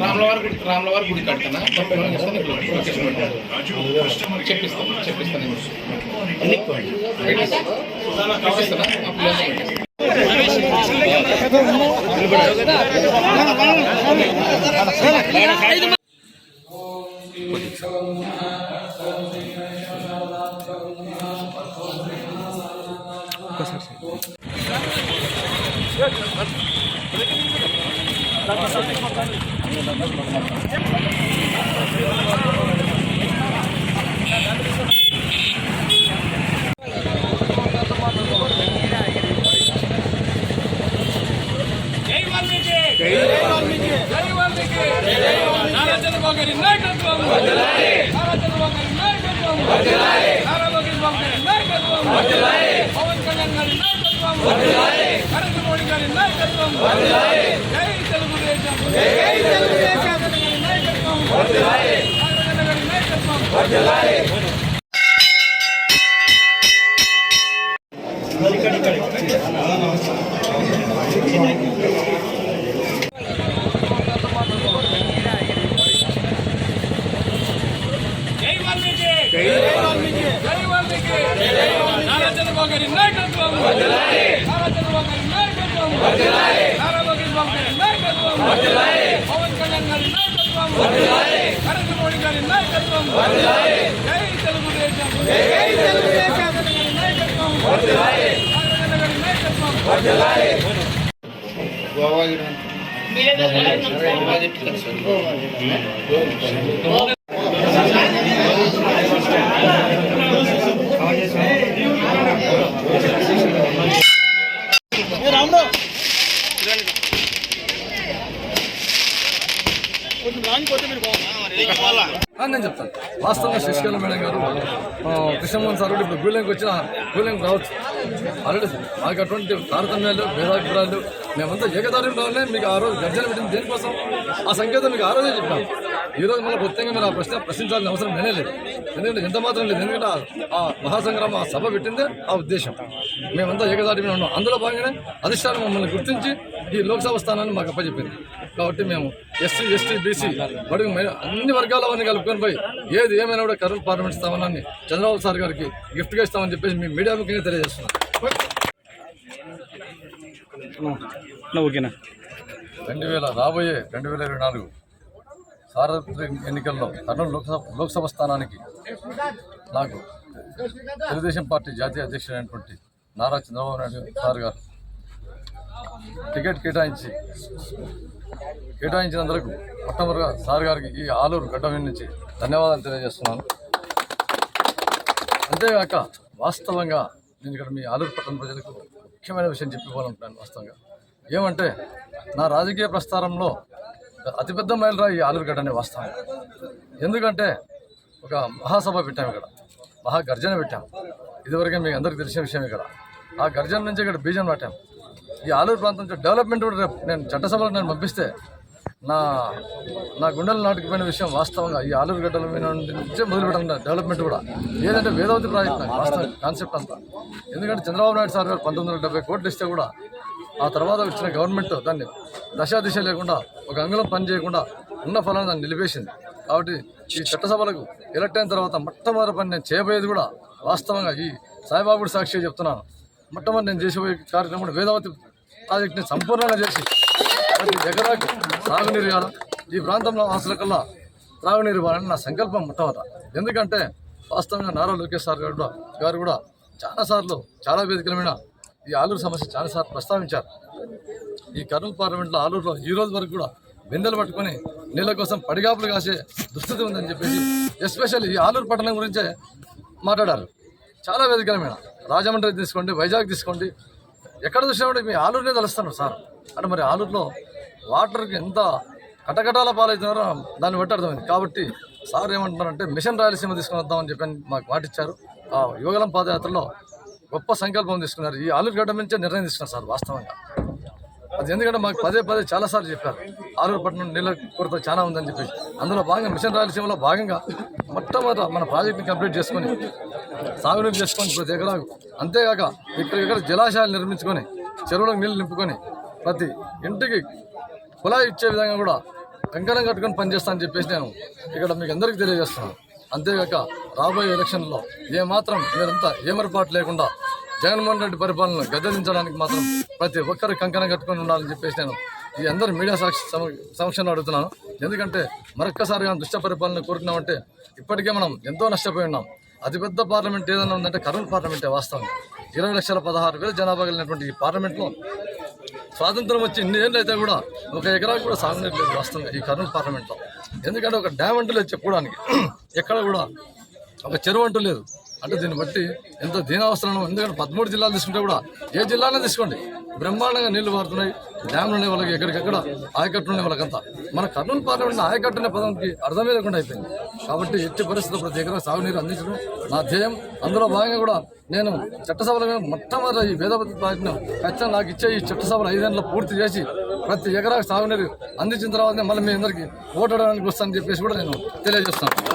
రాములవారి గుడి రాములవారి గుడి కడతానా? చెప్పిస్తాను చెప్పిస్తాను. చెప్పిస్తానా ఆ పవన్ కళ్యాణ్ గారి నాయకత్వం నరేంద్ర మోడీ గారి నాయకత్వం నారా చంద్రబాబు గారి నాయకత్వం నారా చంద్రబాబు గారి నాయకత్వం వర్ధిల్లాలి నారా లోకేష్ బాబు గారి నాయకత్వం వర్ధిల్లాలి పవన్ కళ్యాణ్ గారి నాయకత్వం వర్ధిల్లాలి నరేంద్ర మోడీ గారి నాయకత్వం వర్ధిల్లాలి జై తెలుగుదేశం జై తెలుగుదేశం గారి నాయకత్వం వర్ధిల్లాలి నారాయణ గారి నాయకత్వం వర్ధిల్లాలి గోవా గిడ గోవా చెట్టు కదా సార్. ఆ, నేను చెప్తాను వాస్తవంగా శశికళ మేడం గారు కృష్ణమోహన్ సార్ కూడా ఇప్పుడు గూలెంకి వచ్చిన గూలెంకి రావచ్చు. ఆల్రెడీ మాకు అటువంటి తారతమ్యాలు భేదాభిప్రాయాలు మేమంతా ఏకదారి రావాలని మీకు ఆ రోజు గర్జన పెట్టింది. దేనికోసం? ఆ సంకేతం మీకు ఆ రోజే చెప్పాను. ఈ రోజు మళ్ళీ ప్రత్యేకంగా మీరు ఆ ప్రశ్న ప్రశ్నించాల్సిన అవసరం నేనే లేదు. ఎందుకంటే ఎంత మాత్రం లేదు. ఎందుకంటే ఆ- ఆ మహాసంగ్రామం ఆ సభ పెట్టిందే ఆ ఉద్దేశం. మేమంతా ఏకదాటి మీద ఉన్నాం. అందులో భాగంగానే అధిష్టానం మమ్మల్ని గుర్తించి ఈ లోక్సభ స్థానాన్ని మాకు అప్పచెప్పింది. కాబట్టి మేము ఎస్సీ ఎస్టీ బీసీ బడుగు మే- అన్ని వర్గాల వారిని కలుపుకొని పోయి ఏది ఏమైనా కూడా కర్నూలు పార్లమెంట్ స్థానాన్ని చంద్రబాబు సార్ గారికి గిఫ్ట్గా ఇస్తామని చెప్పేసి మీ మీడియా ముఖ్యంగా తెలియజేస్తున్నాం. ఓకేనా? రెండు వేల రాబోయే రెండు వేల ఇరవై నాలుగు సార్వత్రిక ఎన్నికల్లో కర్నూలు లోక్సభ లోక్సభ స్థానానికి నాకు తెలుగుదేశం పార్టీ జాతీయ అధ్యక్షుడైనటువంటి నారా చంద్రబాబు నాయుడు సార్ గారు టికెట్ కేటాయించి కేటాయించినందుకు మొట్టమొదటిగా సార్ గారికి ఈ ఆలూరు గడ్డ నుంచి ధన్యవాదాలు తెలియజేస్తున్నాను. అంతేగాక వాస్తవంగా నేను ఇక్కడ మీ ఆలూరు పట్టణ ప్రజలకు ముఖ్యమైన విషయం చెప్పుకోవాలనుకుంటున్నాను వాస్తవంగా. ఏమంటే నా రాజకీయ ప్రస్థానంలో అతిపెద్ద మైలురా ఈ ఆలూరుగడ్డ అనే వాస్తవం. ఎందుకంటే ఒక మహాసభ పెట్టాం ఇక్కడ మహా గర్జన పెట్టాం. ఇదివరకే మీకు అందరికీ తెలిసిన విషయం ఇక్కడ. ఆ గర్జన నుంచి ఇక్కడ బీజం నాటాం. ఈ ఆలూరు ప్రాంతం డెవలప్మెంట్ కూడా రేపు నేను చట్టసభలో నేను పంపిస్తే నా నా గుండెలు నాటుకుపోయిన విషయం వాస్తవంగా ఈ ఆలూరు గడ్డల మీద నుంచే మొదలు పెట్టాలి డెవలప్మెంట్ కూడా. ఏదంటే వేదవతి ప్రాజెక్ట్ వాస్తవం కాన్సెప్ట్ అంతా. ఎందుకంటే చంద్రబాబు నాయుడు సార్ గారు పంతొమ్మిది వందల డెబ్బై కోట్లు ఇస్తే కూడా ఆ తర్వాత వచ్చిన గవర్నమెంట్ దాన్ని దశాదిశ లేకుండా ఒక అంగుళం పని చేయకుండా ఉన్న ఫలాన్ని దాన్ని నిలిపేసింది. కాబట్టి ఈ చట్టసభలకు ఎలక్ట్ అయిన తర్వాత మొట్టమొదటి పని నేను చేయబోయేది కూడా వాస్తవంగా ఈ సాయిబాబుడు సాక్షి చెప్తున్నాను. మొట్టమొదటి నేను చేసిపోయే కార్యక్రమం కూడా వేదవతి ప్రాజెక్టుని సంపూర్ణంగా చేసి ప్రతి ఎకరాకు సాగునీరు ఇవ్వాలి? ఈ ప్రాంతంలో వాసులకల్లా త్రాగునీరు ఇవ్వాలని నా సంకల్పం మొట్టమొదట. ఎందుకంటే వాస్తవంగా నారా లోకేష్ సార్ గారు కూడా గారు కూడా చాలాసార్లు చాలా వేదికల మీద ఈ ఆలూరు సమస్య చాలాసార్లు ప్రస్తావించారు. ఈ కర్నూలు పార్లమెంట్లో ఆలూరులో ఈ రోజు వరకు కూడా బిందెలు పట్టుకొని నీళ్ళ కోసం పడిగాపులు కాసే దుస్థితి ఉందని చెప్పేసి ఎస్పెషల్ ఈ ఆలూరు పట్టణం గురించే మాట్లాడారు. చాలా వేదికల మీద రాజమండ్రి తీసుకోండి వైజాగ్ తీసుకోండి ఎక్కడ చూసినా కూడా మీ ఆలూరునే తలుస్తున్నారు సార్. అంటే మరి ఆలూరులో వాటర్కి ఎంత కటకటాల పాలవుతున్నారో దాన్ని బట్టి అర్థమైంది. కాబట్టి సార్ ఏమంటున్నారంటే మిషన్ రాయలసీమ తీసుకుని వద్దామని చెప్పి మాకు మాటిచ్చారు ఆ యువగలం పాదయాత్రలో గొప్ప సంకల్పం తీసుకున్నారు. ఈ ఆలూరుగడ్డ నుంచే నిర్ణయం తీసుకున్నారు సార్ వాస్తవంగా. అది ఎందుకంటే మాకు పదే పదే చాలాసార్లు చెప్పారు. ఆలూరు పట్నం నీళ్ళ కొరత చాలా ఉందని చెప్పేసి. అందులో భాగంగా మిషన్ రాయలసీమలో భాగంగా మొట్టమొదట మన ప్రాజెక్ట్ని కంప్లీట్ చేసుకొని సాగునీరు చేసుకొని ప్రతి ఎకరాకు అంతేకాక ఇక్కడ ఇక్కడ జలాశయాలు నిర్మించుకొని చెరువులకు నీళ్ళు నింపుకొని ప్రతి ఇంటికి కుళాయి ఇచ్చే విధంగా కూడా కంకణం కట్టుకొని పనిచేస్తా అని చెప్పేసి నేను ఇక్కడ మీకు అందరికీ తెలియజేస్తున్నాను. అంతేకాక రాబోయే ఎలక్షన్లో ఏమాత్రం మీరంతా ఏమరపాటు లేకుండా జగన్మోహన్ రెడ్డి పరిపాలన గద్దెదించడానికి మాత్రం ప్రతి ఒక్కరు కంకణం కట్టుకొని ఉండాలని చెప్పేసి నేను ఈ అందరు మీడియా సాక్షి సమ- సమక్షంలో అడుగుతున్నాను. ఎందుకంటే మరొక్కసారిగా దుష్ట పరిపాలన కోరుకున్నామంటే ఇప్పటికే మనం ఎంతో నష్టపోయి ఉన్నాం. అతిపెద్ద పార్లమెంట్ ఏదైనా ఉందంటే కర్నూలు పార్లమెంటే వాస్తవం. ఇరవై లక్షల పదహారు వేల జనాభా కలిగినటువంటి ఈ పార్లమెంట్లో స్వాతంత్రం వచ్చి ఇన్ని ఏళ్ళు అయితే కూడా ఒక ఎకరాకు కూడా సాగునీరు లేదు వాస్తవంగా ఈ కర్నూలు పార్లమెంట్లో. ఎందుకంటే ఒక డ్యామ్ అంటూ లేదు చెప్పుకోవడానికి. ఎక్కడ కూడా ఒక చెరువు అంటూ లేదు. అంటే దీన్ని బట్టి ఎంత దీనావసరం ఎందుకంటే పదమూడు జిల్లాలు తీసుకుంటే కూడా ఏ జిల్లానే తీసుకోండి. బ్రహ్మాండంగా నీళ్ళు పారుతున్నాయి డ్యామ్లు ఉండే వాళ్ళకి ఎక్కడికక్కడ ఆయకట్టు ఉండే వాళ్ళకంతా. మన కర్నూలు పార్లమెంట్ ఆయకట్టు అనే పదంకి అర్థమే లేకుండా అయిపోయింది. కాబట్టి ఎట్టి పరిస్థితుల్లో ప్రతి ఎకరా సాగునీరు అందించడం నా ధ్యేయం. అందులో భాగంగా కూడా నేను చట్టసభలో మీద మొట్టమొదటి ఈ వేదపతి ప్రాజెక్టును ఖచ్చితంగా నాకు ఇచ్చే ఈ చట్టసభలు ఐదేళ్ళు పూర్తి చేసి ప్రతి ఎకరా సాగునీరు అందించిన తర్వాతనే మళ్ళీ మీ అందరికీ ఓటడానికి వస్తానని చెప్పేసి కూడా నేను తెలియజేస్తాను